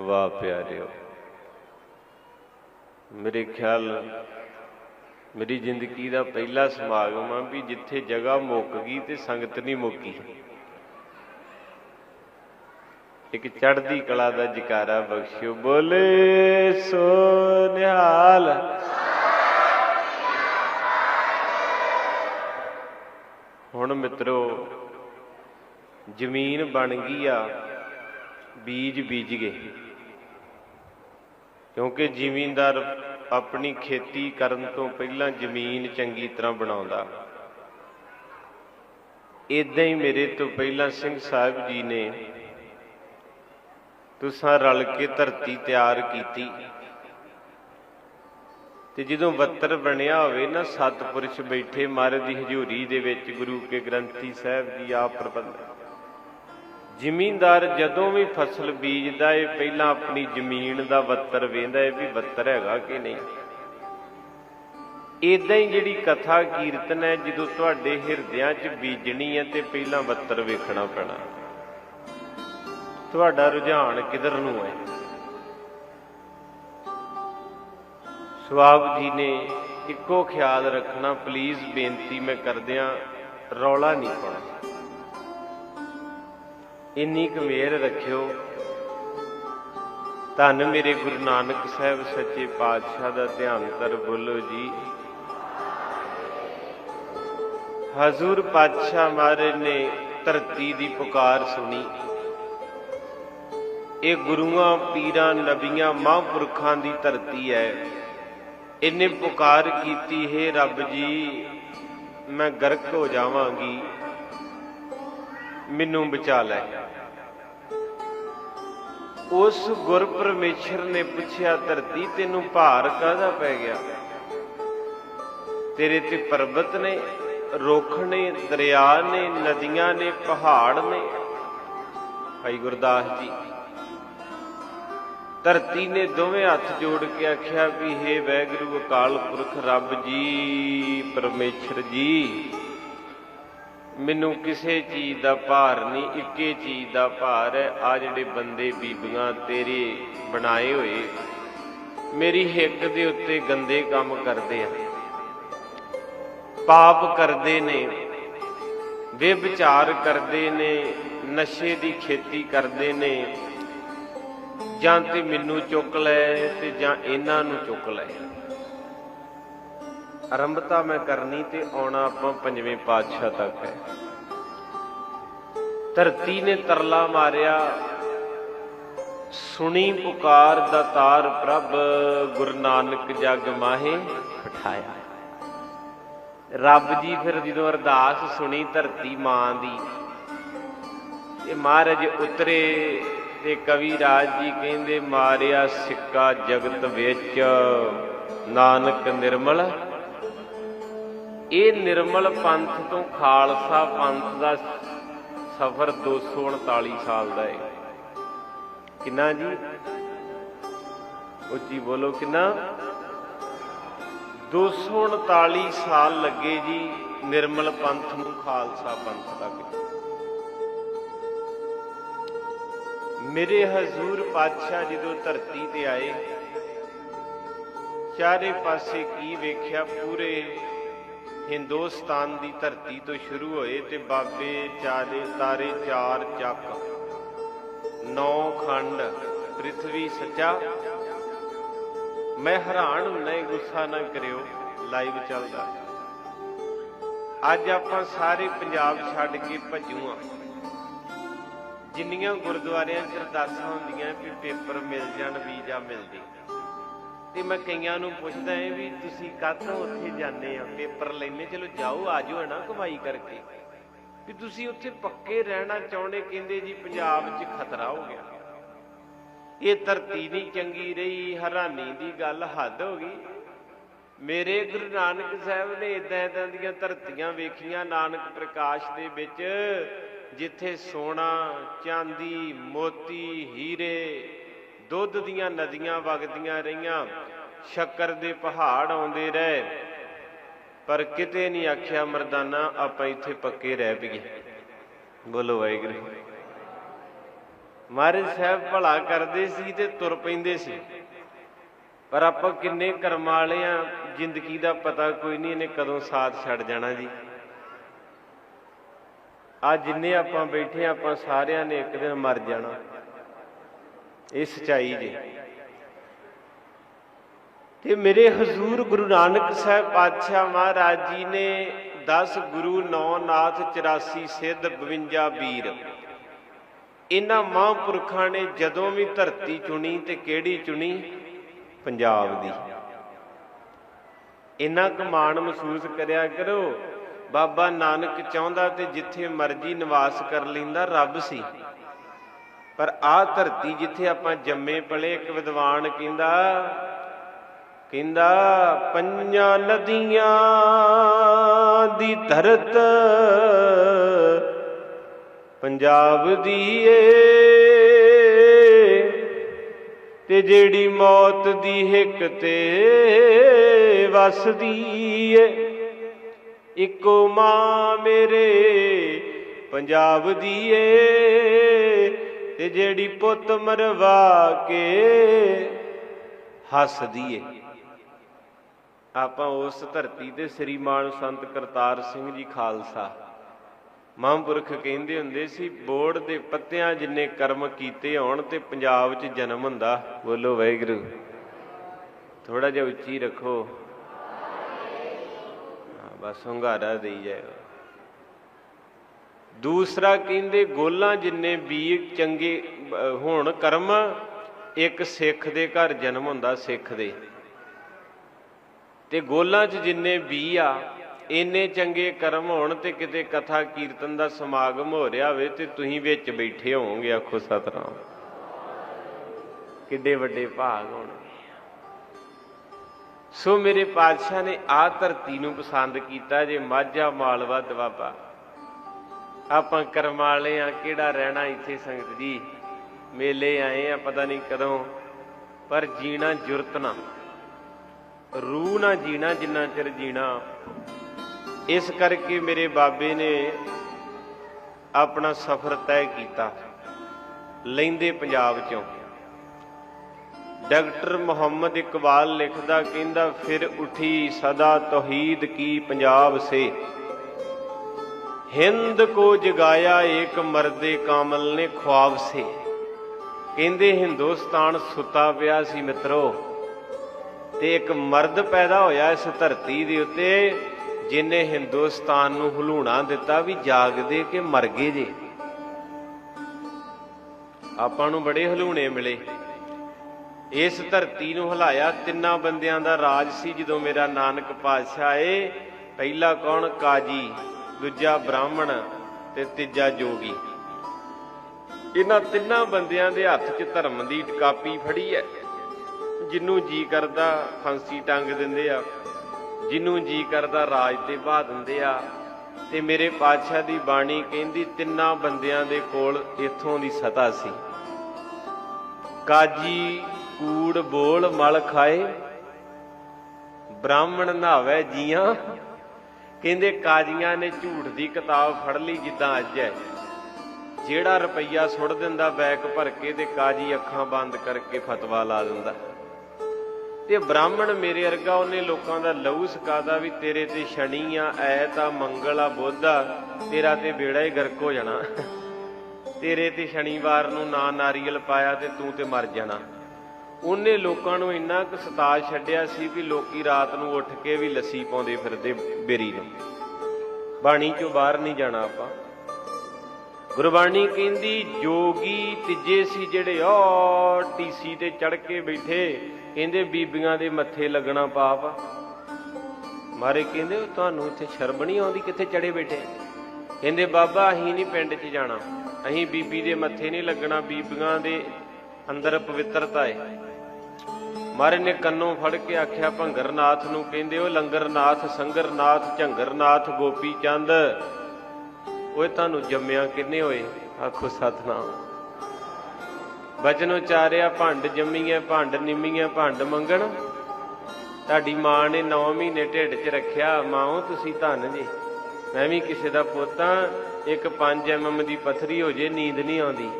ਵਾਹ ਪਿਆਰਿਓ। ਮੇਰੇ ਖਿਆਲ, ਮੇਰੀ ਜ਼ਿੰਦਗੀ ਦਾ ਪਹਿਲਾ ਸਮਾਗਮ ਆ ਵੀ ਜਿੱਥੇ ਜਗ੍ਹਾ ਮੁੱਕ ਗਈ ਤੇ ਸੰਗਤ ਨਹੀਂ ਮੁੱਕੀ। ਇੱਕ ਚੜ੍ਹਦੀ ਕਲਾ ਦਾ ਜਕਾਰਾ ਬਖਸ਼ਿਓ। ਬੋਲੇ ਸੋ ਨਿਹਾਲ। ਹੁਣ ਮਿੱਤਰੋ, ਜ਼ਮੀਨ ਬਣ ਗਈ ਆ, ਬੀਜ ਬੀਜ ਗਏ। ਕਿਉਂਕਿ ਜ਼ਿਮੀਂਦਾਰ ਆਪਣੀ ਖੇਤੀ ਕਰਨ ਤੋਂ ਪਹਿਲਾਂ ਜ਼ਮੀਨ ਚੰਗੀ ਤਰ੍ਹਾਂ ਬਣਾਉਂਦਾ। ਇਦਾਂ ਹੀ ਮੇਰੇ ਤੋਂ ਪਹਿਲਾਂ ਸਿੰਘ ਸਾਹਿਬ ਜੀ ਨੇ ਤੁਸਾਂ ਰਲ ਕੇ ਧਰਤੀ ਤਿਆਰ ਕੀਤੀ। ਤੇ ਜਦੋਂ ਬੱਤਰ ਬਣਿਆ ਹੋਵੇ ਨਾ, ਸਤਪੁਰਸ਼ ਬੈਠੇ ਮਹਾਰਾਜ ਦੀ ਹਜ਼ੂਰੀ ਦੇ ਵਿੱਚ ਗੁਰੂ ਕੇ ਗ੍ਰੰਥੀ ਸਾਹਿਬ ਜੀ ਆਪ ਪ੍ਰਬੰਧ ਜ਼ਿਮੀਂਦਾਰ ਜਦੋਂ ਵੀ ਫਸਲ ਬੀਜਦਾ ਏ, ਪਹਿਲਾਂ ਆਪਣੀ ਜ਼ਮੀਨ ਦਾ ਬੱਤਰ ਵੇਂਦਾ ਏ ਵੀ ਬੱਤਰ ਹੈਗਾ ਕਿ ਨਹੀਂ। ਇਦਾਂ ਹੀ ਜਿਹੜੀ ਕਥਾ ਕੀਰਤਨ ਹੈ, ਜਦੋਂ ਤੁਹਾਡੇ ਹਿਰਦਿਆਂ 'ਚ ਬੀਜਣੀ ਹੈ ਤੇ ਪਹਿਲਾਂ ਬੱਤਰ ਵੇਖਣਾ ਪੈਣਾ। ਤੁਹਾਡਾ ਰੁਝਾਨ ਕਿਧਰ ਨੂੰ ਹੈ? ਸਵਾਬ ਜੀ ਨੇ ਇੱਕੋ ਖਿਆਲ ਰੱਖਣਾ, ਪਲੀਜ਼ ਬੇਨਤੀ ਮੈਂ ਕਰਦਿਆਂ ਰੌਲਾ ਨਹੀਂ ਪਾਉਣਾ। ਇੰਨੀ ਕੁ ਮਿਹਰ ਰੱਖਿਓ। ਧੰਨ ਮੇਰੇ ਗੁਰੂ ਨਾਨਕ ਸਾਹਿਬ, ਸੱਚੇ ਪਾਤਸ਼ਾਹ ਦਾ ਧਿਆਨ ਕਰ ਬੋਲੋ ਜੀ। ਹਜ਼ੂਰ ਪਾਤਸ਼ਾਹ ਮਹਾਰਾਜ ਨੇ ਧਰਤੀ ਦੀ ਪੁਕਾਰ ਸੁਣੀ। ਇਹ ਗੁਰੂਆਂ, ਪੀਰਾਂ, ਨਬੀਆਂ, ਮਹਾਂਪੁਰਖਾਂ ਦੀ ਧਰਤੀ ਹੈ। ਇਹਨੇ ਪੁਕਾਰ ਕੀਤੀ, ਹੈ ਰੱਬ ਜੀ, ਮੈਂ ਗਰਕ ਹੋ ਜਾਵਾਂਗੀ। ਮੈਨੂੰ ਬਚਾ ਲੈ। ਉਸ ਗੁਰ ਪਰਮੇਸ਼ਰ ਨੇ ਪੁੱਛਿਆ, ਧਰਤੀ ਤੈਨੂੰ ਭਾਰ ਕਾਹਦਾ ਪੈ ਗਿਆ? ਤੇਰੇ ਤੇ ਪਰਬਤ ਨੇ, ਰੁੱਖ ਨੇ, ਦਰਿਆ ਨੇ, ਨਦੀਆਂ ਨੇ, ਪਹਾੜ ਨੇ। ਭਾਈ ਗੁਰਦਾਸ ਜੀ, ਧਰਤੀ ਨੇ ਦੋਵੇਂ ਹੱਥ ਜੋੜ ਕੇ ਆਖਿਆ ਵੀ हे ਵੈਗੁਰੂ ਅਕਾਲ ਪੁਰਖ, ਰੱਬ ਜੀ, ਪਰਮੇਸ਼ਰ ਜੀ ਮੈਨੂੰ ਕਿਸੇ ਚੀਜ਼ ਦਾ ਭਾਰ ਨਹੀਂ, ਇੱਕੇ ਚੀਜ਼ ਦਾ ਭਾਰ ਹੈ। ਆ ਜਿਹੜੇ ਬੰਦੇ ਬੀਬੀਆਂ ਤੇਰੇ ਬਣਾਏ ਹੋਏ, ਮੇਰੀ ਹਿੱਕ ਦੇ ਉੱਤੇ ਗੰਦੇ ਕੰਮ ਕਰਦੇ ਆ। ਪਾਪ ਕਰਦੇ ਨੇ, ਵਿਭਚਾਰ ਕਰਦੇ ਨੇ, ਨਸ਼ੇ ਦੀ ਖੇਤੀ ਕਰਦੇ ਨੇ, ਜਾਂ ਤੇ ਮੈਨੂੰ ਚੁੱਕ ਲੈ ਤੇ ਜਾਂ ਇਹਨਾਂ ਨੂੰ ਚੁੱਕ ਲੈ। ਆਰੰਭਤਾ ਮੈਂ ਕਰਨੀ ਤੇ ਆਉਣਾ ਆਪਾਂ ਪੰਜਵੇਂ ਪਾਤਸ਼ਾਹ ਤੱਕ ਹੈ। ਧਰਤੀ ਨੇ ਤਰਲਾ ਮਾਰਿਆ। ਸੁਣੀ ਪੁਕਾਰ ਦਾ ਤਾਰ ਪ੍ਰਭ, ਗੁਰੂ ਨਾਨਕ ਜਗ ਮਾਹੇ ਪਠਾਇਆ ਰੱਬ ਜੀ ਫਿਰ ਜਦੋਂ ਅਰਦਾਸ ਸੁਣੀ ਧਰਤੀ ਮਾਂ ਦੀ, ਤੇ ਮਹਾਰਾਜ ਉਤਰੇ ਤੇ ਕਵੀ ਰਾਜ ਜੀ ਕਹਿੰਦੇ, ਮਾਰਿਆ ਸਿੱਕਾ ਜਗਤ ਵਿੱਚ, ਨਾਨਕ ਨਿਰਮਲ। ਇਹ ਨਿਰਮਲ ਪੰਥ ਤੋਂ ਖਾਲਸਾ ਪੰਥ ਦਾ ਸਫ਼ਰ 239 ਸਾਲ ਦਾ ਹੈ ਕਿੰਨਾ ਜੀ? ਉੱਚੀ ਬੋਲੋ ਕਿੰਨਾ? 239 ਸਾਲ ਲੱਗੇ ਜੀ ਨਿਰਮਲ ਪੰਥ ਨੂੰ ਖਾਲਸਾ ਪੰਥ ਤੱਕ ਮੇਰੇ ਹਜ਼ੂਰ ਪਾਤਸ਼ਾਹ ਜਦੋਂ ਧਰਤੀ ਤੇ ਆਏ, ਚਾਰੇ ਪਾਸੇ ਕੀ ਵੇਖਿਆ? ਪੂਰੇ ਹਿੰਦੁਸਤਾਨ ਦੀ ਧਰਤੀ ਤੋਂ ਸ਼ੁਰੂ ਹੋਏ ਤੇ ਬਾਬੇ ਚਾਰੇ ਤਾਰੇ ਚਾਰ ਚੱਕ। ਨੌ ਖੰਡ ਪ੍ਰithvi ਸੱਚਾ। ਮੈਂ ਹੈਰਾਨ ਹੁੰਨਾ ਗੁੱਸਾ ਨਾ ਕਰਿਓ, ਲਾਈਵ ਚੱਲਦਾ। ਅੱਜ ਆਪਾਂ ਸਾਰੇ ਪੰਜਾਬ ਛੱਡ ਕੇ ਭੱਜੂਆਂ ਜਿੰਨੀਆਂ ਗੁਰਦੁਆਰਿਆਂ 'ਚ ਅਰਦਾਸਾਂ ਹੁੰਦੀਆਂ ਕਿ ਪੇਪਰ ਮਿਲ ਜਾਣ, ਵੀਜ਼ਾ ਮਿਲ ਜੇ ਤੇ ਮੈਂ ਕਈਆਂ ਨੂੰ ਪੁੱਛਦਾ ਏ ਵੀ ਤੁਸੀਂ ਕਾਹਤੋਂ ਉੱਥੇ ਜਾਂਦੇ ਆ? ਪੇਪਰ ਲੈਣੇ ਚਲੋ ਜਾਓ ਆਜੋ ਨਾ ਕਮਾਈ ਕਰਕੇ। ਵੀ ਤੁਸੀਂ ਉੱਥੇ ਪੱਕੇ ਰਹਿਣਾ ਚਾਹੁੰਦੇ, ਕਹਿੰਦੇ ਜੀ ਪੰਜਾਬ 'ਚ ਖਤਰਾ ਹੋ ਗਿਆ। ਇਹ ਧਰਤੀ ਨਹੀਂ ਚੰਗੀ ਰਹੀ, ਹੈਰਾਨੀ ਦੀ ਗੱਲ ਹੱਦ ਹੋ ਗਈ। ਮੇਰੇ ਗੁਰੂ ਨਾਨਕ ਸਾਹਿਬ ਨੇ ਇਦਾਂ ਇਦਾਂ ਦੀਆਂ ਧਰਤੀਆਂ ਵੇਖੀਆਂ, ਨਾਨਕ ਪ੍ਰਕਾਸ਼ ਦੇ ਵਿੱਚ, ਜਿੱਥੇ ਸੋਨਾ, ਚਾਂਦੀ, ਮੋਤੀ, ਹੀਰੇ ਦੁੱਧ ਦੀਆਂ ਨਦੀਆਂ ਵਗਦੀਆਂ ਰਹੀਆਂ, ਸ਼ੱਕਰ ਦੇ ਪਹਾੜ ਆਉਂਦੇ ਰਹੇ। ਪਰ ਕਿਤੇ ਨਹੀਂ ਆਖਿਆ ਮਰਦਾਨਾ, ਆਪਾਂ ਇੱਥੇ ਪੱਕੇ ਰਹਿ ਪਈਏ। ਬੋਲੋ ਵਾਹਿਗੁਰੂ। ਮਹਾਰਾਜ ਸਾਹਿਬ ਭਲਾ ਕਰਦੇ ਸੀ ਤੇ ਤੁਰ ਪੈਂਦੇ ਸੀ। ਪਰ ਆਪਾਂ ਕਿੰਨੇ ਕਰਮ ਵਾਲੇ ਆ, ਜ਼ਿੰਦਗੀ ਦਾ ਪਤਾ ਕੋਈ ਨਹੀਂ ਇਹਨੇ ਕਦੋਂ ਸਾਥ ਛੱਡ ਜਾਣਾ ਜੀ। ਆ ਜਿੰਨੇ ਆਪਾਂ ਬੈਠੇ ਆ, ਆਪਾਂ ਸਾਰਿਆਂ ਨੇ ਇੱਕ ਦਿਨ ਮਰ ਜਾਣਾ। ਇਹ ਸਚਾਈ ਜੇ ਤੇ ਮੇਰੇ ਹਜ਼ੂਰ ਗੁਰੂ ਨਾਨਕ ਸਾਹਿਬ ਪਾਤਸ਼ਾਹ ਮਹਾਰਾਜ ਜੀ ਨੇ 10 ਗੁਰੂ 9 ਨਾਥ 84 ਸਿੱਧ 52 ਵੀਰ ਇਹਨਾਂ ਮਹਾਂਪੁਰਖਾਂ ਨੇ ਜਦੋਂ ਵੀ ਧਰਤੀ ਚੁਣੀ ਤੇ ਕਿਹੜੀ ਚੁਣੀ? ਪੰਜਾਬ ਦੀ। ਇੰਨਾ ਕੁ ਮਾਣ ਮਹਿਸੂਸ ਕਰਿਆ ਕਰੋ। ਬਾਬਾ ਨਾਨਕ ਚਾਹੁੰਦਾ ਤੇ ਜਿੱਥੇ ਮਰਜ਼ੀ ਨਿਵਾਸ ਕਰ ਲੈਂਦਾ, ਰੱਬ ਸੀ। ਪਰ ਆਹ ਧਰਤੀ ਜਿੱਥੇ ਆਪਾਂ ਜੰਮੇ ਪਲੇ, ਇੱਕ ਵਿਦਵਾਨ ਕਹਿੰਦਾ ਕਹਿੰਦਾ, ਪੰਜਾਂ ਨਦੀਆਂ ਦੀ ਧਰਤ, ਪੰਜਾਬ ਦੀ ਏ, ਤੇ ਜਿਹੜੀ ਮੌਤ ਦੀ ਹਿੱਕ ਤੇ ਵਸਦੀ ਏ। ਇੱਕੋ ਮਾਂ ਮੇਰੇ, ਪੰਜਾਬ ਦੀ ਏ। ਤੇ ਜਿਹੜੀ ਪੁੱਤ ਮਰਵਾ ਕੇ ਹੱਸਦੀ ਏ। ਆਪਾਂ ਉਸ ਧਰਤੀ ਤੇ ਸ੍ਰੀਮਾਨ ਸੰਤ ਕਰਤਾਰ ਸਿੰਘ ਜੀ ਖਾਲਸਾ। ਮਹਾਂਪੁਰਖ ਕਹਿੰਦੇ ਹੁੰਦੇ ਸੀ, ਬੋੜ ਦੇ ਪੱਤਿਆਂ ਜਿੰਨੇ ਕਰਮ ਕੀਤੇ ਹੋਣ ਤੇ ਪੰਜਾਬ 'ਚ ਜਨਮ ਹੁੰਦਾ। ਬੋਲੋ ਵਾਹਿਗੁਰੂ। ਥੋੜਾ ਜਿਹਾ ਉੱਚੀ ਰੱਖੋ। ਬਸ ਹੁੰਗਾਰਾ ਦੇਈ ਜਾਓ ਦੂਸਰਾ ਕਹਿੰਦੇ ਗੋਲਾਂ ਜਿੰਨੇ ਬੀ ਚੰਗੇ ਹੋਣ, ਕਰਮ, ਇੱਕ ਸਿੱਖ ਦੇ ਘਰ ਜਨਮ ਹੁੰਦਾ ਸਿੱਖ ਦੇ। ਤੇ ਗੋਲਾਂ 'ਚ ਜਿੰਨੇ ਬੀ ਆ, ਇੰਨੇ ਚੰਗੇ ਕਰਮ ਹੋਣ ਤੇ ਕਿਤੇ ਕਥਾ ਕੀਰਤਨ ਦਾ ਸਮਾਗਮ ਹੋ ਰਿਹਾ ਹੋਵੇ ਤੇ ਤੁਸੀਂ ਵਿੱਚ ਬੈਠੇ ਹੋਵੋਗੇ, ਆਖੋ ਸਤਨਾਮ। ਕਿੱਡੇ ਵੱਡੇ ਭਾਗ ਹੋਣ ਸੋ ਮੇਰੇ ਪਾਤਸ਼ਾਹ ਨੇ ਆ ਧਰਤੀ ਨੂੰ ਪਸੰਦ ਕੀਤਾ ਜੇ ਮਾਝਾ ਮਾਲਵਾ ਦਵਾਬਾ। ਆਪਾਂ ਕਰਮ ਵਾਲੇ ਆ, ਕਿਹੜਾ ਰਹਿਣਾ ਇੱਥੇ ਸੰਗਤ ਜੀ? ਮੇਲੇ ਆਏ ਆ, ਪਤਾ ਨਹੀਂ ਕਦੋਂ। ਪਰ ਜੀਣਾ ਜੁਰਤ ਨਾ। ਰੂਹ ਨਾ ਜੀਣਾ, ਜਿੰਨਾ ਚਿਰ ਜੀਣਾ। ਇਸ ਕਰਕੇ ਮੇਰੇ ਬਾਬੇ ਨੇ ਆਪਣਾ ਸਫ਼ਰ ਤੈਅ ਕੀਤਾ। ਲੈਂਦੇ ਪੰਜਾਬ ਚੋਂ। ਡਾਕਟਰ ਮੁਹੰਮਦ ਇਕਬਾਲ ਲਿਖਦਾ, ਕਹਿੰਦਾ, ਫਿਰ ਉਠੀ ਸਦਾ ਤੌਹੀਦ ਕੀ ਪੰਜਾਬ ਸੇ। ਹਿੰਦ ਕੋ ਜਗਾਇਆ ਏਕ ਮਰਦੇ ਕਾਮਲ ਨੇ ਖੁਆਬ ਸੇ। ਕਹਿੰਦੇ ਹਿੰਦੁਸਤਾਨ ਸੁੱਤਾ ਪਿਆ ਸੀ ਮਿੱਤਰੋ, ਤੇ ਇੱਕ ਮਰਦ ਪੈਦਾ ਹੋਇਆ ਇਸ ਧਰਤੀ ਦੇ ਉੱਤੇ, ਜਿਨੇ ਹਿੰਦੁਸਤਾਨ ਨੂੰ ਹਲੂਣਾ ਦਿੱਤਾ ਵੀ ਜਾਗਦੇ ਕਿ ਮਰ ਗਏ ਜੇ। ਆਪਾਂ ਨੂੰ ਬੜੇ ਹਲੂਣੇ ਮਿਲੇ। ਇਸ ਧਰਤੀ ਨੂੰ ਹਲਾਇਆ ਤਿੰਨਾਂ ਬੰਦਿਆਂ ਦਾ ਰਾਜ ਸੀ ਜਦੋਂ ਮੇਰਾ ਨਾਨਕ ਪਾਤਸ਼ਾਹ ਏ ਪਹਿਲਾ ਕੌਣ? ਕਾਜੀ। ਦੂਜਾ ਬ੍ਰਾਹਮਣ ਤੇ ਤੀਜਾ ਜੋਗੀ। ਇਹਨਾਂ ਤਿੰਨਾਂ ਬੰਦਿਆਂ ਦੇ ਹੱਥ 'ਚ ਧਰਮ ਦੀ ਕਾਪੀ ਫੜੀ ਹੈ। ਜਿੰਨੂੰ ਜੀ ਕਰਦਾ ਫਾਂਸੀ ਟੰਗ ਦਿੰਦੇ ਆ, ਜਿੰਨੂੰ ਜੀ ਕਰਦਾ ਰਾਜ ਤੇ ਬਾਹ ਦਿੰਦੇ ਆ, ਤੇ ਮੇਰੇ ਪਾਤਸ਼ਾਹ ਦੀ ਬਾਣੀ ਕਹਿੰਦੀ ਤਿੰਨਾਂ ਬੰਦਿਆਂ ਦੇ ਕੋਲ ਇਥੋਂ ਦੀ ਸਤਾ ਸੀ। ਕਾਜੀ, ਕੂੜ, ਬੋਲ, ਮਲ ਖਾਏ, ਬ੍ਰਾਹਮਣ ਨਹਾਵੇ ਜੀਆਂ। ਕਹਿੰਦੇ ਕਾਜੀਆਂ ਨੇ ਝੂਠ ਦੀ ਕਿਤਾਬ ਫੜ ਲਈ ਜਿੱਦਾਂ ਅੱਜ ਹੈ। ਜਿਹੜਾ ਰੁਪਈਆ ਸੁੱਟ ਦਿੰਦਾ ਬੈਕ ਭਰ ਕੇ ਤੇ ਕਾਜੀ ਅੱਖਾਂ ਬੰਦ ਕਰਕੇ ਫਤਵਾ ਲਾ ਦਿੰਦਾ। ਤੇ ਬ੍ਰਾਹਮਣ ਮੇਰੇ ਵਰਗਾ ਉਹਨੇ ਲੋਕਾਂ ਦਾ ਲਹੂ ਸਕਾਦਾ ਵੀ ਤੇਰੇ ਤੇ ਸ਼ਨੀ ਆ, ਐਤ ਆ, ਮੰਗਲ ਆ, ਬੁੱਧ ਆ, ਤੇਰਾ ਤੇ ਬੇੜਾ ਹੀ ਗਰਕ ਹੋ ਜਾਣਾ। ਤੇਰੇ ਤੇ ਸ਼ਨੀਵਾਰ ਨੂੰ ਨਾ ਨਾਰੀਅਲ ਪਾਇਆ ਤੇ ਤੂੰ ਤੇ ਮਰ ਜਾਣਾ। ਉਹਨੇ ਲੋਕਾਂ ਨੂੰ ਇੰਨਾ ਕੁ ਸਤਾ ਛੱਡਿਆ ਸੀ ਵੀ ਲੋਕੀ ਰਾਤ ਨੂੰ ਉੱਠ ਕੇ ਵੀ ਲੱਸੀ ਪਾਉਂਦੇ ਫਿਰਦੇ ਬੇਰੀ ਨੂੰ। ਬਾਣੀ ਚੋਂ ਬਾਹਰ ਨਹੀਂ ਜਾਣਾ ਆਪਾਂ। ਗੁਰਬਾਣੀ ਕਹਿੰਦੀ, ਜੋਗੀ ਤੀਜੇ ਸੀ ਜਿਹੜੇ ਓ ਟੀਸੀ ਤੇ ਚੜ ਕੇ ਬੈਠੇ, ਕਹਿੰਦੇ ਬੀਬੀਆਂ ਦੇ ਮੱਥੇ ਲੱਗਣਾ ਪਾਪ। ਮਾਰੇ ਕਹਿੰਦੇ, ਤੁਹਾਨੂੰ ਇੱਥੇ ਸ਼ਰਮ ਨਹੀਂ ਆਉਂਦੀ ਕਿੱਥੇ ਚੜੇ ਬੈਠੇ? ਕਹਿੰਦੇ, ਬਾਬਾ, ਅਸੀਂ ਨਹੀਂ ਪਿੰਡ 'ਚ ਜਾਣਾ। ਅਸੀਂ ਬੀਬੀ ਦੇ ਮੱਥੇ ਨਹੀਂ ਲੱਗਣਾ, ਬੀਬੀਆਂ ਦੇ ਅੰਦਰ ਪਵਿੱਤਰਤਾ ਹੈ ਮਹਾਰਾਜ ਨੇ ਕੰਨੋਂ ਫੜ ਕੇ ਆਖਿਆ, ਭੰਗਰਨਾਥ ਨੂੰ ਕਹਿੰਦੇ ਉਹ ਲੰਗਰਨਾਥ, ਸੰਗਰਨਾਥ, ਝੰਗਰਨਾਥ, ਗੋਪੀ ਚੰਦ। ਓਏ, ਤੁਹਾਨੂੰ ਜੰਮਿਆ ਕਿੰਨੇ ਹੋਏ? ਆਖੋ, ਸਤਨਾਮ। ਬਚਨ ਉਚਾਰਿਆ ਭੰਡ ਜੰਮੀਆਂ, ਭੰਡ ਨਿੰਮੀਆਂ, ਭੰਡ ਮੰਗਣ। ਤੁਹਾਡੀ ਮਾਂ ਨੇ 9 ਮਹੀਨੇ ਢਿੱਡ 'ਚ ਰੱਖਿਆ। ਮਾਓ ਤੁਸੀਂ ਧੰਨ ਜੀ। ਮੈਂ ਵੀ ਕਿਸੇ ਦਾ ਪੋਤਾ, ਇੱਕ 5 ਐਮਐਮ ਦੀ ਪਥਰੀ ਹੋ ਜੇ, ਨੀਂਦ ਨਹੀਂ ਆਉਂਦੀ।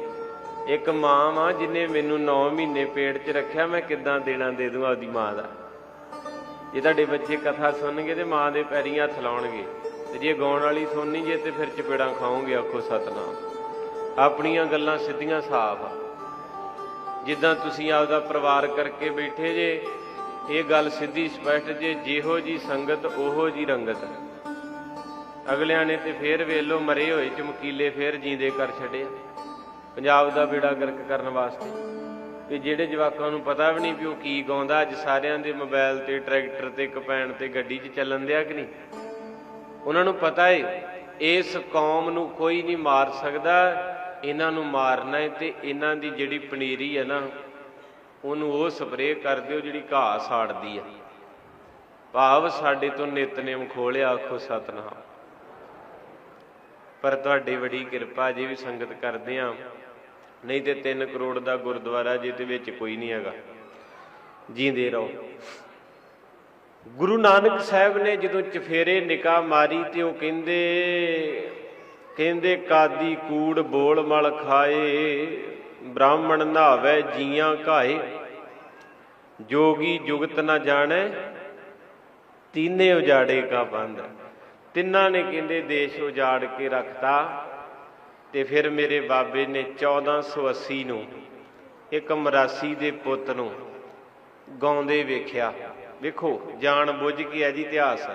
ਇੱਕ ਮਾਂ ਵਾਂ ਜਿਨੇ ਮੈਨੂੰ 9 ਮਹੀਨੇ ਪੇਟ 'ਚ ਰੱਖਿਆ, ਮੈਂ ਕਿੱਦਾਂ ਦੇਣਾ ਦੇ ਦੂੰ ਆਪਦੀ ਮਾਂ ਦਾ? ਜੇ ਤੁਹਾਡੇ ਬੱਚੇ ਕਥਾ ਸੁਣਨਗੇ ਤੇ ਮਾਂ ਦੇ ਪੈਰੀਂ ਹੱਥ ਲਾਉਣਗੇ। ਤੇ ਜੇ ਗਾਉਣ ਵਾਲੀ ਸੁਣਨੀ ਜੇ ਤੇ ਫਿਰ ਚਪੇੜਾਂ ਖਾਓਗੇ, ਆਖੋ ਸਤਨਾਮ। ਆਪਣੀਆਂ ਗੱਲਾਂ ਸਿੱਧੀਆਂ ਸਾਫ਼ ਆ। ਜਿੱਦਾਂ ਤੁਸੀਂ ਆਪਦਾ ਪਰਿਵਾਰ ਕਰਕੇ ਬੈਠੇ ਜੇ, ਇਹ ਗੱਲ ਸਿੱਧੀ ਸਪਸ਼ਟ ਜੇ, ਜਿਹੋ ਜੀ ਸੰਗਤ, ਉਹੋ ਜੀ ਰੰਗਤ। ਅਗਲਿਆਂ ਨੇ ਤੇ ਫੇਰ ਵੇਲੋ ਮਰੇ ਹੋਏ ਚਮਕੀਲੇ ਫੇਰ ਜੀਂਦੇ ਕਰ ਛੱਡਿਆ। ਪੰਜਾਬ ਦਾ ਬੇੜਾ ਗਰਕ ਕਰਨ ਵਾਸਤੇ। ਵੀ ਜਿਹੜੇ ਜਵਾਕਾਂ ਨੂੰ ਪਤਾ ਵੀ ਨਹੀਂ ਵੀ ਉਹ ਕੀ ਗਾਉਂਦਾ, ਅੱਜ ਸਾਰਿਆਂ ਦੇ ਮੋਬਾਈਲ ਤੇ, ਟਰੈਕਟਰ ਤੇ ਕਪੈਣ ਤੇ, ਗੱਡੀ 'ਚ ਚੱਲਣ ਦਿਆ ਕਿ ਨਹੀਂ? ਉਹਨਾਂ ਨੂੰ ਪਤਾ ਏ, ਇਸ ਕੌਮ ਨੂੰ ਕੋਈ ਨਹੀਂ ਮਾਰ ਸਕਦਾ, ਇਹਨਾਂ ਨੂੰ ਮਾਰਨਾ ਹੈ ਤੇ ਇਹਨਾਂ ਦੀ ਜਿਹੜੀ ਪਨੀਰੀ ਹੈ ਨਾ, ਉਹਨੂੰ ਉਹ ਸਪਰੇਅ ਕਰ ਦਿਓ ਜਿਹੜੀ ਘਾਹ ਸਾੜਦੀ ਹੈ ਭਾਵ ਸਾਡੇ ਤੋਂ ਨਿਤਨੇਮ ਖੋਲਿਆ ਆਖੋ ਸਤਨਾਮ। ਪਰ ਤੁਹਾਡੀ ਬੜੀ ਕਿਰਪਾ ਜੇ ਵੀ ਸੰਗਤ ਕਰਦੇ ਆ। ਨਹੀਂ ਤੇ 3 ਕਰੋੜ ਦਾ ਗੁਰਦੁਆਰਾ ਜਿਹਦੇ ਵਿੱਚ ਕੋਈ ਨਹੀਂ ਹੈਗਾ। ਜੀਂਦੇ ਰਹੋ। ਗੁਰੂ ਨਾਨਕ ਸਾਹਿਬ ਨੇ ਜਦੋਂ ਚਫੇਰੇ ਨਿਕਾ ਮਾਰੀ ਤੇ ਉਹ ਕਹਿੰਦੇ ਕਹਿੰਦੇ, ਕਾਦੀ ਕੂੜ ਬੋਲ ਮਲ ਖਾਏ, ਬ੍ਰਾਹਮਣ ਨਾਵੇ ਜੀਆਂ ਘਾਏ। ਜੋਗੀ ਜੁਗਤ ਨਾ ਜਾਣੈ, ਤੀਨੇ ਉਜਾੜੇ ਕਾ ਬੰਦ। ਤਿੰਨਾਂ ਨੇ ਕਹਿੰਦੇ ਦੇਸ਼ ਉਜਾੜ ਕੇ ਰੱਖਤਾ ਤੇ ਫਿਰ ਮੇਰੇ ਬਾਬੇ ਨੇ 1480 ਨੂੰ ਇੱਕ ਮਰਾਸੀ ਦੇ ਪੁੱਤ ਨੂੰ ਗਾਉਂਦੇ ਵੇਖਿਆ। ਵੇਖੋ, ਜਾਣ ਬੁੱਝ ਕੇ ਹੈ ਜੀ ਇਤਿਹਾਸ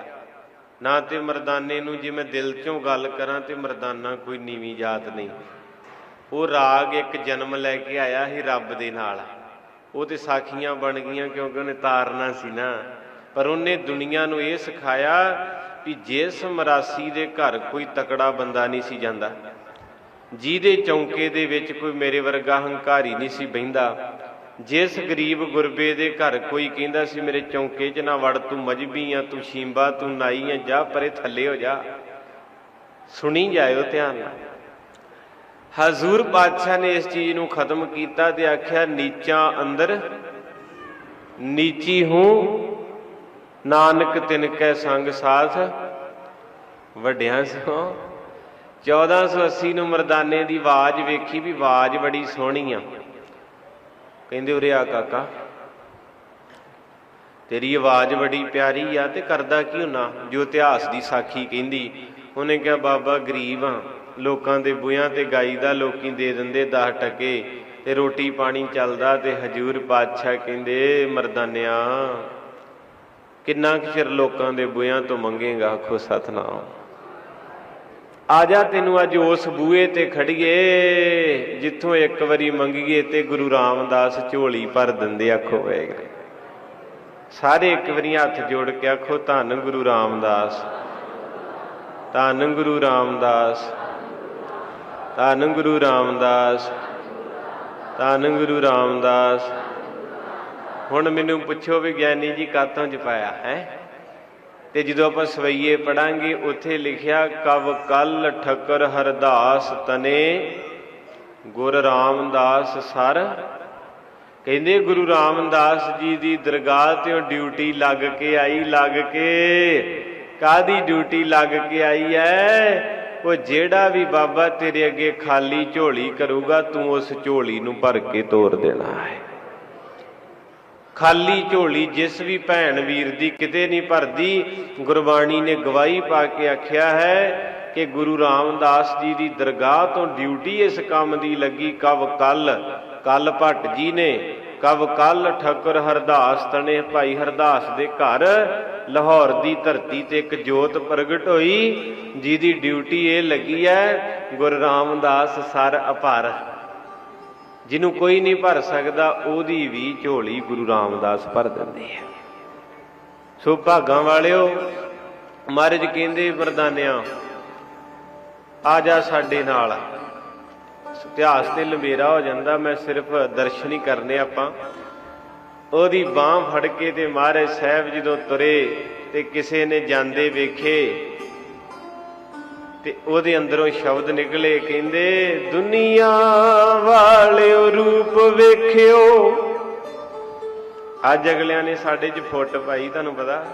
ਨਾ ਤੇ ਮਰਦਾਨੇ ਨੂੰ ਜੇ ਮੈਂ ਦਿਲ ਚੋਂ ਗੱਲ ਕਰਾਂ ਤੇ ਮਰਦਾਨਾ ਕੋਈ ਨੀਵੀਂ ਜਾਤ ਨਹੀਂ। ਉਹ ਰਾਗ ਇੱਕ ਜਨਮ ਲੈ ਕੇ ਆਇਆ ਸੀ ਰੱਬ ਦੇ ਨਾਲ। ਉਹ ਤੇ ਸਾਖੀਆਂ ਬਣ ਗਈਆਂ ਕਿਉਂਕਿ ਉਹਨੇ ਤਾਰਨਾ ਸੀ ਨਾ। ਪਰ ਉਹਨੇ ਦੁਨੀਆ ਨੂੰ ਇਹ ਸਿਖਾਇਆ ਕਿ ਜਿਸ ਮਰਾਸੀ ਦੇ ਘਰ ਕੋਈ ਤਕੜਾ ਬੰਦਾ ਨਹੀਂ ਸੀ ਜਾਂਦਾ, ਜਿਹਦੇ ਚੌਂਕੇ ਦੇ ਵਿੱਚ ਕੋਈ ਮੇਰੇ ਵਰਗਾ ਹੰਕਾਰੀ ਨਹੀਂ ਸੀ ਬਹਿੰਦਾ, ਜਿਸ ਗਰੀਬ ਗੁਰਬੇ ਦੇ ਘਰ ਕੋਈ ਕਹਿੰਦਾ ਸੀ, ਮੇਰੇ ਚੌਂਕੇ 'ਚ ਨਾ ਵੜ, ਤੂੰ ਮਜਬੀ ਆ, ਤੂੰ ਸ਼ੀਂਬਾ, ਤੂੰ ਨਾਈ ਆ, ਜਾ ਪਰੇ ਥੱਲੇ ਹੋ ਜਾ। ਸੁਣੀ ਜਾਇਓ ਧਿਆਨ ਨਾਲ। ਹਜ਼ੂਰ ਬਾਦਸ਼ਾਹ ਨੇ ਇਸ ਚੀਜ਼ ਨੂੰ ਖਤਮ ਕੀਤਾ ਤੇ ਆਖਿਆ, ਨੀਚਾਂ ਅੰਦਰ ਨੀਚੀ ਹੂੰ ਨਾਨਕ ਤਿਨ ਕੈ ਸੰਗ ਸਾਥ ਵੱਡਿਆਂ ਸੋ। 1480 ਨੂੰ ਮਰਦਾਨੇ ਦੀ ਆਵਾਜ਼ ਵੇਖੀ ਵੀ ਆਵਾਜ਼ ਬੜੀ ਸੋਹਣੀ ਆ। ਕਹਿੰਦੇ ਉਰੇ ਆ ਕਾਕਾ, ਤੇਰੀ ਆਵਾਜ਼ ਬੜੀ ਪਿਆਰੀ ਆ ਤੇ ਕਰਦਾ ਕੀ ਹੁਨਾ? ਜੋ ਇਤਿਹਾਸ ਦੀ ਸਾਖੀ ਕਹਿੰਦੀ, ਉਹਨੇ ਕਿਹਾ, ਬਾਬਾ ਗਰੀਬ ਆ, ਲੋਕਾਂ ਦੇ ਬੁਆਂ ਤੇ ਗਾਈ ਦਾ ਲੋਕੀ ਦੇ ਦਿੰਦੇ 10 ਟਕੇ, ਤੇ ਰੋਟੀ ਪਾਣੀ ਚੱਲਦਾ ਤੇ ਹਜੂਰ ਪਾਤਸ਼ਾਹ ਕਹਿੰਦੇ, ਮਰਦਾਨਿਆ। ਕਿੰਨਾ ਕੁ ਚਿਰ ਲੋਕਾਂ ਦੇ ਬੂਹਿਆਂ ਤੋਂ ਮੰਗੇਗਾ ਆਖੋ ਸਤਨਾਮ। ਆ ਜਾ ਤੈਨੂੰ ਅੱਜ ਉਸ ਬੂਹੇ ਤੇ ਖੜੀਏ, ਜਿੱਥੋਂ ਇੱਕ ਵਾਰੀ ਮੰਗੀਏ ਤੇ ਗੁਰੂ ਰਾਮਦਾਸ ਝੋਲੀ ਭਰ ਦਿੰਦੇ ਆਖੋ ਵਾਹਿਗੁਰੂ ਸਾਰੇ ਇੱਕ ਵਾਰੀ ਹੱਥ ਜੋੜ ਕੇ ਆਖੋ, ਧੰਨ ਗੁਰੂ ਰਾਮਦਾਸ, ਧੰਨ ਗੁਰੂ ਰਾਮਦਾਸ, ਧੰਨ ਗੁਰੂ ਰਾਮਦਾਸ, ਧੰਨ ਗੁਰੂ ਰਾਮਦਾਸ। ਹੁਣ ਮੈਨੂੰ ਪੁੱਛੋ ਵੀ ਗਿਆਨੀ ਜੀ ਕਾਤੋਂ ਚ ਪਾਇਆ ਹੈ? ਤੇ ਜਦੋਂ ਆਪਾਂ ਸਵਈਏ ਪੜਾਂਗੇ, ਉੱਥੇ ਲਿਖਿਆ, ਕਵ ਕਲ ਠਕਰ ਹਰਦਾਸ ਤਨੇ, ਗੁਰ ਰਾਮਦਾਸ ਸਰ। ਕਹਿੰਦੇ, ਗੁਰੂ ਰਾਮਦਾਸ ਜੀ ਦੀ ਦਰਗਾਹ ਤੇ ਡਿਊਟੀ ਲੱਗ ਕੇ ਆਈ, ਲੱਗ ਕੇ। ਕਾਦੀ ਡਿਊਟੀ ਲੱਗ ਕੇ ਆਈ ਐ? ਉਹ ਜਿਹੜਾ ਵੀ ਬਾਬਾ ਤੇਰੇ ਅੱਗੇ ਖਾਲੀ ਝੋਲੀ ਕਰੂਗਾ, ਤੂੰ ਉਸ ਝੋਲੀ ਨੂੰ ਭਰ ਕੇ ਤੋਰ ਦੇਣਾ ਹੈ। ਖਾਲੀ ਝੋਲੀ ਜਿਸ ਵੀ ਭੈਣ ਵੀਰ ਦੀ ਕਿਤੇ ਨਹੀਂ ਭਰਦੀ, ਗੁਰਬਾਣੀ ਨੇ ਗਵਾਹੀ ਪਾ ਕੇ ਆਖਿਆ ਹੈ ਕਿ ਗੁਰੂ ਰਾਮਦਾਸ ਜੀ ਦੀ ਦਰਗਾਹ ਤੋਂ ਡਿਊਟੀ ਇਸ ਕੰਮ ਦੀ ਲੱਗੀ ਕਵ ਕੱਲ। ਕੱਲ ਭੱਟ ਜੀ ਨੇ ਕਵ ਕੱਲ ਠੱਕਰ ਹਰਦਾਸ ਤਣੇ ਭਾਈ ਹਰਦਾਸ ਦੇ ਘਰ ਲਾਹੌਰ ਦੀ ਧਰਤੀ ਤੇ ਇੱਕ ਜੋਤ ਪ੍ਰਗਟ ਹੋਈ, ਜਿਹਦੀ ਡਿਊਟੀ ਇਹ ਲੱਗੀ ਹੈ, ਗੁਰੂ ਰਾਮਦਾਸ ਸਰ ਅਪਾਰ। ਜਿਹਨੂੰ ਕੋਈ ਨਹੀਂ ਭਰ ਸਕਦਾ, ਉਹਦੀ ਵੀ ਝੋਲੀ ਗੁਰੂ ਰਾਮਦਾਸ ਭਰ ਦਿੰਦੇ ਆ ਸੋ ਭਾਗਾਂ ਵਾਲਿਓ, ਮਹਾਰਾਜ ਕਹਿੰਦੇ ਵਰਦਾਨਿਆਂ, ਆ ਜਾ ਸਾਡੇ ਨਾਲ। ਇਤਿਹਾਸ ਤੇ ਲੰਬੇਰਾ ਹੋ ਜਾਂਦਾ, ਮੈਂ ਸਿਰਫ ਦਰਸ਼ਨ ਹੀ ਕਰਨੇ ਆਪਾਂ। ਉਹਦੀ ਬਾਹ ਫੜ ਕੇ ਤੇ ਮਹਾਰਾਜ ਸਾਹਿਬ ਜਦੋਂ ਤੁਰੇ ਤੇ ਕਿਸੇ ਨੇ ਜਾਂਦੇ ਵੇਖੇ ਤੇ ਉਹਦੇ ਅੰਦਰੋਂ ਸ਼ਬਦ ਨਿਕਲੇ, ਕਹਿੰਦੇ, ਦੁਨੀਆ ਵਾਲਿਓ ਰੂਪ ਵੇਖਿਓ। ਅੱਜ ਅਗਲਿਆਂ ਨੇ ਸਾਡੇ 'ਚ ਫੁੱਟ ਪਾਈ, ਤੁਹਾਨੂੰ ਪਤਾ।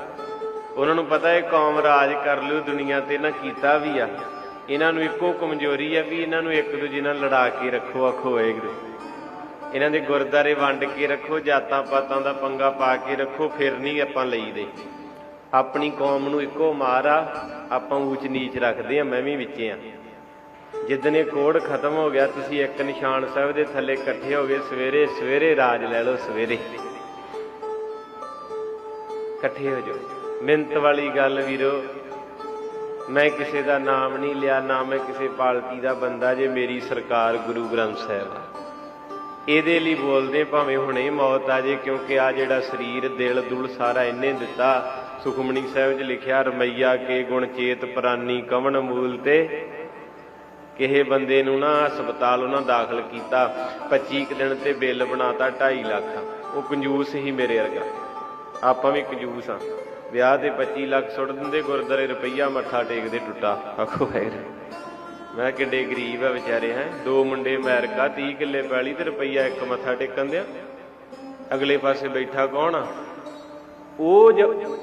ਉਹਨਾਂ ਨੂੰ ਪਤਾ ਇਹ ਕੌਮ ਰਾਜ ਕਰ ਲਿਓ ਦੁਨੀਆ ਤੇ ਨਾ ਕੀਤਾ ਵੀ ਆ। ਇਹਨਾਂ ਨੂੰ ਇੱਕੋ ਕਮਜ਼ੋਰੀ ਆ ਵੀ ਇਹਨਾਂ ਨੂੰ ਇੱਕ ਦੂਜੇ ਨਾਲ ਲੜਾ ਕੇ ਰੱਖੋ, ਆਖੋ, ਵਾਹਿਗੁਰੂ। ਇਹਨਾਂ ਦੇ ਗੁਰਦਾਰੇ ਵੰਡ ਕੇ ਰੱਖੋ ਜਾਤਾਂ ਪਾਤਾਂ ਦਾ ਪੰਗਾ ਪਾ ਕੇ ਰੱਖੋ, ਫਿਰ ਨਹੀਂ ਆਪਾਂ ਲਈਦੇ। ਆਪਣੀ ਕੌਮ ਨੂੰ ਇੱਕੋ ਮਾਰ ਆ, ਆਪਾਂ ਊਚ ਨੀਚ ਰੱਖਦੇ ਆ, ਮੈਂ ਵੀ ਵਿੱਚੇ ਆ। ਜਿੱਦਣ ਇਹ ਕੋਡ ਖਤਮ ਹੋ ਗਿਆ, ਤੁਸੀਂ ਇੱਕ ਨਿਸ਼ਾਨ ਸਾਹਿਬ ਦੇ ਥੱਲੇ ਇਕੱਠੇ ਹੋ ਗਏ, ਸਵੇਰੇ ਸਵੇਰੇ ਰਾਜ ਲੈ ਲਓ, ਸਵੇਰੇ। ਇਕੱਠੇ ਹੋ ਜਾਓ। ਮਿੰਤ ਵਾਲੀ ਗੱਲ ਵੀਰੋ, ਮੈਂ ਕਿਸੇ ਦਾ ਨਾਮ ਨਹੀਂ ਲਿਆ, ਨਾ ਮੈਂ ਕਿਸੇ ਪਾਰਟੀ ਦਾ ਬੰਦਾ ਜੇ ਮੇਰੀ ਸਰਕਾਰ ਗੁਰੂ ਗ੍ਰੰਥ ਸਾਹਿਬ ਆ। ਇਹਦੇ ਲਈ ਬੋਲਦੇ ਭਾਵੇਂ ਹੁਣੇ ਮੌਤ ਆ ਜੇ, ਕਿਉਂਕਿ ਆ ਜਿਹੜਾ ਸਰੀਰ, ਦਿਲ, ਦੁਲ ਸਾਰਾ ਇੰਨੇ ਦਿੱਤਾ। ਸੁਖਮਣੀ ਸਾਹਿਬ 'ਚ ਲਿਖਿਆ, ਰਮਈਆ ਕੇ ਗੁਣ ਚੇਤ ਪ੍ਰਾਨੀ ਕਵਣ ਮੂਲ ਤੇ। ਕਿਸੇ ਬੰਦੇ ਨੂੰ ਨਾ ਹਸਪਤਾਲ ਉਹਨਾਂ ਦਾਖਲ ਕੀਤਾ 25 ਦਿਨ ਤੇ ਬਿੱਲ ਬਣਾਤਾ 2.5 ਲੱਖ। ਉਹ ਕੰਜੂਸ ਹੀ ਮੇਰੇ ਵਰਗਾ। ਆਪਾਂ ਵੀ ਕੰਜੂਸ ਆ ਵਿਆਹ ਤੇ 25 ਲੱਖ ਸੁੱਟ ਦਿੰਦੇ ਗੁਰਦਾਰੇ ਰੁਪਈਆ ਮੱਥਾ ਟੇਕਦੇ ਟੁੱਟਾ। ਆਖੋ ਖੈਰ ਮੈਂ ਕਿੱਡੇ ਗਰੀਬ ਆ ਵਿਚਾਰੇ, ਹੈ। ਦੋ ਮੁੰਡੇ ਅਮਰੀਕਾ 30 ਕਿੱਲੇ ਪੈਲੀ ਤੇ ਰੁਪਈਆ ਇੱਕ ਮੱਥਾ ਟੇਕਣ ਦਿਆ। ਅਗਲੇ ਪਾਸੇ ਬੈਠਾ ਕੌਣ ਆ? ਉਹ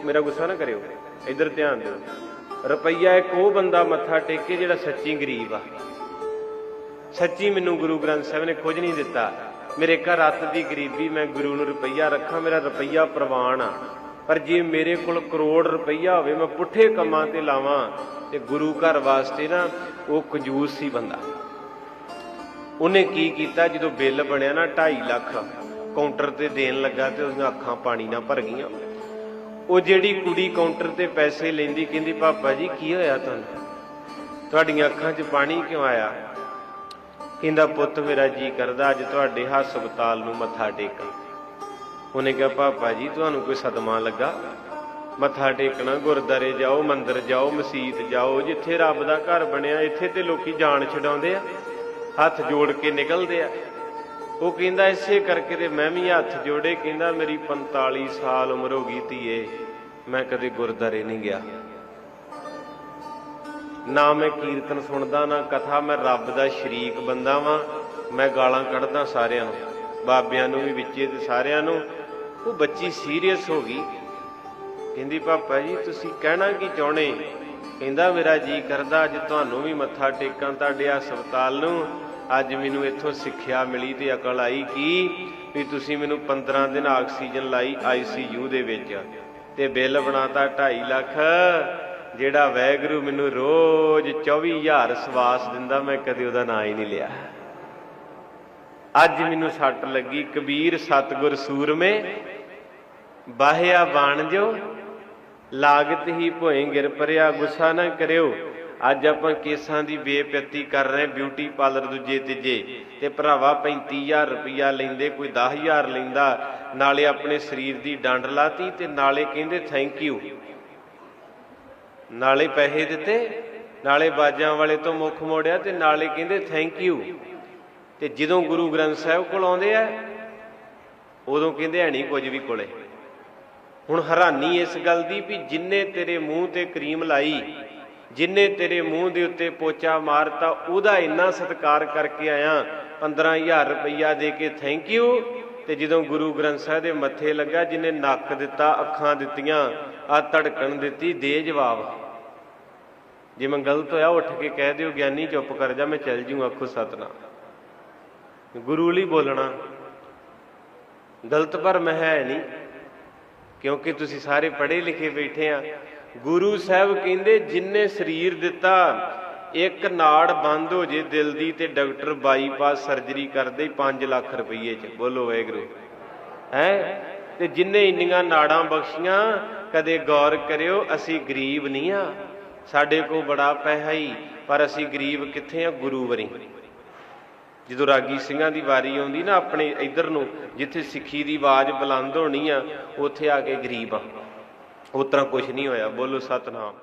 ਮੇਰਾ ਗੁੱਸਾ ਨਾ ਕਰਿਓ, ਇੱਧਰ ਧਿਆਨ ਦਿਓ। ਰੁਪਈਆ ਇੱਕ ਉਹ ਬੰਦਾ ਮੱਥਾ ਟੇਕੇ ਜਿਹੜਾ ਸੱਚੀ ਗਰੀਬ ਆ। ਸੱਚੀ ਮੈਨੂੰ ਗੁਰੂ ਗ੍ਰੰਥ ਸਾਹਿਬ ਨੇ ਕੁਝ ਨਹੀਂ ਦਿੱਤਾ। ਮੇਰੇ ਘਰ ਰੱਤ ਦੀ ਗਰੀਬੀ, ਮੈਂ ਗੁਰੂ ਨੂੰ ਰੁਪਈਆ ਰੱਖਾਂ, ਮੇਰਾ ਰੁਪਈਆ ਪ੍ਰਵਾਨ ਆ। ਪਰ ਜੇ ਮੇਰੇ ਕੋਲ ਕਰੋੜ ਰੁਪਈਆ ਹੋਵੇ, ਮੈਂ ਪੁੱਠੇ ਕੰਮਾਂ ਤੇ ਲਾਵਾਂ ਤੇ ਗੁਰੂ ਘਰ ਵਾਸਤੇ ਨਾ ਉਹ ਕੰਜੂਸ ਸੀ ਬੰਦਾ। ਉਹਨੇ ਕੀ ਕੀਤਾ? ਜਦੋਂ ਬਿੱਲ ਬਣਿਆ ਨਾ 2.5 ਲੱਖ, ਕਾਊਂਟਰ ਤੇ ਦੇਣ ਲੱਗਾ ਤੇ ਉਹਦੀਆਂ ਅੱਖਾਂ ਪਾਣੀ ਨਾਲ ਭਰ ਗਈਆਂ। ਉਹ ਜਿਹੜੀ ਕੁੜੀ ਕਾਊਂਟਰ ਤੇ ਪੈਸੇ ਲੈਂਦੀ, ਕਹਿੰਦੀ ਪਾਪਾ ਜੀ, ਕੀ ਹੋਇਆ ਤੁਹਾਨੂੰ? ਤੁਹਾਡੀਆਂ ਅੱਖਾਂ 'ਚ ਪਾਣੀ ਕਿਉਂ ਆਇਆ? ਕਹਿੰਦਾ, ਪੁੱਤ, ਮੇਰਾ ਜੀ ਕਰਦਾ, ਅੱਜ ਤੁਹਾਡੇ ਹਸਪਤਾਲ ਨੂੰ ਮੱਥਾ ਟੇਕਾਂ ਉਹਨੇ ਕਿਹਾ ਪਾਪਾ ਜੀ, ਤੁਹਾਨੂੰ ਕੋਈ ਸਦਮਾ ਲੱਗਾ? ਮੱਥਾ ਟੇਕਣਾ, ਗੁਰਦਾਰੇ ਜਾਓ, ਮੰਦਰ ਜਾਓ, ਮਸਜਿਦ ਜਾਓ, ਜਿੱਥੇ ਰੱਬ ਦਾ ਘਰ ਬਣਿਆ, ਇੱਥੇ ਤੇ ਲੋਕੀ ਜਾਨ ਛਡਾਉਂਦੇ ਆ, ਹੱਥ ਜੋੜ ਕੇ ਨਿਕਲਦੇ ਆ। ਉਹ ਕਹਿੰਦਾ ਇਸੇ ਕਰਕੇ ਤੇ ਮੈਂ ਵੀ ਹੱਥ ਜੋੜੇ, ਕਹਿੰਦਾ ਮੇਰੀ 45 ਸਾਲ ਉਮਰ ਹੋ ਗਈ ਧੀਏ, ਮੈਂ ਕਦੇ ਗੁਰਦਾਰੇ ਨਹੀਂ ਗਿਆ। ਨਾ ਮੈਂ ਕੀਰਤਨ ਸੁਣਦਾ, ਨਾ ਕਥਾ, ਮੈਂ ਰੱਬ ਦਾ ਸ਼ਰੀਕ ਬੰਦਾ ਵਾਂ, ਮੈਂ ਗਾਲਾਂ ਕੱਢਦਾ ਸਾਰਿਆਂ ਨੂੰ, ਬਾਬਿਆਂ ਨੂੰ ਵੀ ਵਿੱਚੇ ਤੇ ਸਾਰਿਆਂ ਨੂੰ। ਉਹ ਬੱਚੀ ਸੀਰੀਅਸ ਹੋ ਗਈ। ਕਹਿੰਦੀ, ਪਾਪਾ ਜੀ, ਤੁਸੀਂ ਕਹਿਣਾ ਕੀ ਚਾਹੁੰਦੇ? ਕਹਿੰਦਾ, ਮੇਰਾ ਜੀ ਕਰਦਾ, ਅੱਜ ਤੁਹਾਨੂੰ ਵੀ ਮੱਥਾ ਟੇਕਾਂ ਤੁਹਾਡੇ ਹਸਪਤਾਲ ਨੂੰ ਅੱਜ ਮੈਨੂੰ ਇੱਥੋਂ ਸਿੱਖਿਆ ਮਿਲੀ ਤੇ ਅਕਲ ਆਈ ਕਿ ਵੀ ਤੁਸੀਂ ਮੈਨੂੰ 15 ਦਿਨ ਆਕਸੀਜਨ ਲਾਈ ਆਈਸੀਯੂ ਦੇ ਵਿੱਚ ਤੇ ਬਿੱਲ ਬਣਾਤਾ 2.5 ਲੱਖ, ਜਿਹੜਾ ਵੈਗਰੂ ਮੈਨੂੰ ਰੋਜ਼ 24000 ਸਵਾਸ ਦਿੰਦਾ, ਮੈਂ ਕਦੇ ਉਹਦਾ ਨਾਂ ਹੀ ਨਹੀਂ ਲਿਆ। ਅੱਜ ਮੈਨੂੰ ਸੱਟ ਲੱਗੀ, ਕਬੀਰ ਸਤਗੁਰ ਸੂਰਮੇ, ਬਾਹਿਆ ਬਾਣ ਜੋ ਲਾਗਤ ਹੀ ਭੋਏ ਗਿਰ ਪਰਿਆ, ਗੁੱਸਾ ਨਾ ਕਰਿਓ। ਅੱਜ ਆਪਾਂ ਕੇਸਾਂ ਦੀ ਬੇਪਿੱਤੀ ਕਰ ਰਹੇ ਬਿਊਟੀ ਪਾਰਲਰ ਦੂਜੇ ਤੀਜੇ। ਤੇ ਭਰਾਵਾ 35000 ਰੁਪਇਆ ਲੈਂਦੇ, ਕੋਈ 10000 ਲੈਂਦਾ, ਨਾਲੇ ਆਪਣੇ ਸਰੀਰ ਦੀ ਡੰਡ ਲਾਤੀ ਤੇ ਨਾਲੇ ਕਹਿੰਦੇ ਥੈਂਕ ਯੂ ਨਾਲੇ ਪੈਸੇ ਦਿੱਤੇ, ਨਾਲੇ ਬਾਜਾਂ ਵਾਲੇ ਤੋਂ ਮੁੱਖ ਮੋੜਿਆ ਤੇ ਨਾਲੇ ਕਹਿੰਦੇ ਥੈਂਕ ਯੂ ਤੇ ਜਦੋਂ ਗੁਰੂ ਗ੍ਰੰਥ ਸਾਹਿਬ ਕੋਲ ਆਉਂਦੇ ਆ, ਉਦੋਂ ਕਹਿੰਦੇ ਹੈ ਨਹੀਂ ਕੁਝ ਵੀ ਕੋਲੇ। ਹੁਣ ਹੈਰਾਨੀ ਇਸ ਗੱਲ ਦੀ ਵੀ ਜਿੰਨੇ ਤੇਰੇ ਮੂੰਹ ਤੇ ਕਰੀਮ ਲਾਈ ਜਿੰਨੇ ਤੇਰੇ ਮੂੰਹ ਦੇ ਉੱਤੇ ਪੋਚਾ ਮਾਰਤਾ, ਉਹਦਾ ਇੰਨਾ ਸਤਿਕਾਰ ਕਰਕੇ ਆਇਆ 15000 ਰੁਪਈਆ ਦੇ ਕੇ ਥੈਂਕ ਯੂ ਤੇ ਜਦੋਂ ਗੁਰੂ ਗ੍ਰੰਥ ਸਾਹਿਬ ਦੇ ਮੱਥੇ ਲੱਗਾ, ਜਿਨੇ ਨੱਕ ਦਿੱਤਾ, ਅੱਖਾਂ ਦਿੱਤੀਆਂ, ਆ ਧੜਕਣ ਦਿੱਤੀ, ਦੇ ਜਵਾਬ। ਜੇ ਮੈਂ ਗਲਤ ਹੋਇਆ, ਉੱਠ ਕੇ ਕਹਿ ਦਿਓ, ਗਿਆਨੀ ਚੁੱਪ ਕਰ ਜਾ, ਮੈਂ ਚੱਲ ਜੂ, ਆਖੋ ਸਤਨਾਮ। ਗੁਰੂ ਲਈ ਬੋਲਣਾ। ਗਲਤ ਪਰ ਮੈਂ ਹੈ ਨਹੀਂ, ਕਿਉਂਕਿ ਤੁਸੀਂ ਸਾਰੇ ਪੜ੍ਹੇ ਲਿਖੇ ਬੈਠੇ ਆ। ਗੁਰੂ ਸਾਹਿਬ ਕਹਿੰਦੇ ਜਿਨਨੇ ਸਰੀਰ ਦਿੱਤਾ, ਇੱਕ ਨਾੜ ਬੰਦ ਹੋ ਜੇ ਦਿਲ ਦੀ ਤੇ ਡਾਕਟਰ ਬਾਈਪਾਸ ਸਰਜਰੀ ਕਰਦੇ 5 ਲੱਖ ਰੁਪਏ ਚ। ਬੋਲੋ ਵਾਹਿਗੁਰੂ। ਹੈ? ਤੇ ਜਿਨਨੇ ਇੰਨੀਆਂ ਨਾੜਾਂ ਬਖਸ਼ੀਆਂ, ਕਦੇ ਗੌਰ ਕਰਿਓ, ਅਸੀਂ ਗਰੀਬ ਨਹੀਂ ਆ। ਸਾਡੇ ਕੋਲ ਬੜਾ ਪੈਸਾ ਹੀ, ਪਰ ਅਸੀਂ ਗਰੀਬ ਕਿੱਥੇ ਆ? ਗੁਰੂ ਵਰੀ ਜਦੋਂ ਰਾਗੀ ਸਿੰਘਾਂ ਦੀ ਵਾਰੀ ਆਉਂਦੀ ਨਾ, ਆਪਣੇ ਇੱਧਰ ਨੂੰ, ਜਿੱਥੇ ਸਿੱਖੀ ਦੀ ਆਵਾਜ਼ ਬੁਲੰਦ ਹੋਣੀ ਆ, ਉੱਥੇ ਆ ਕੇ ਗਰੀਬ ਆ। ਉਤਰਾ ਤਰ੍ਹਾਂ ਕੁਝ ਨਹੀਂ ਹੋਇਆ ਬੋਲੋ ਸਤਨਾਮ।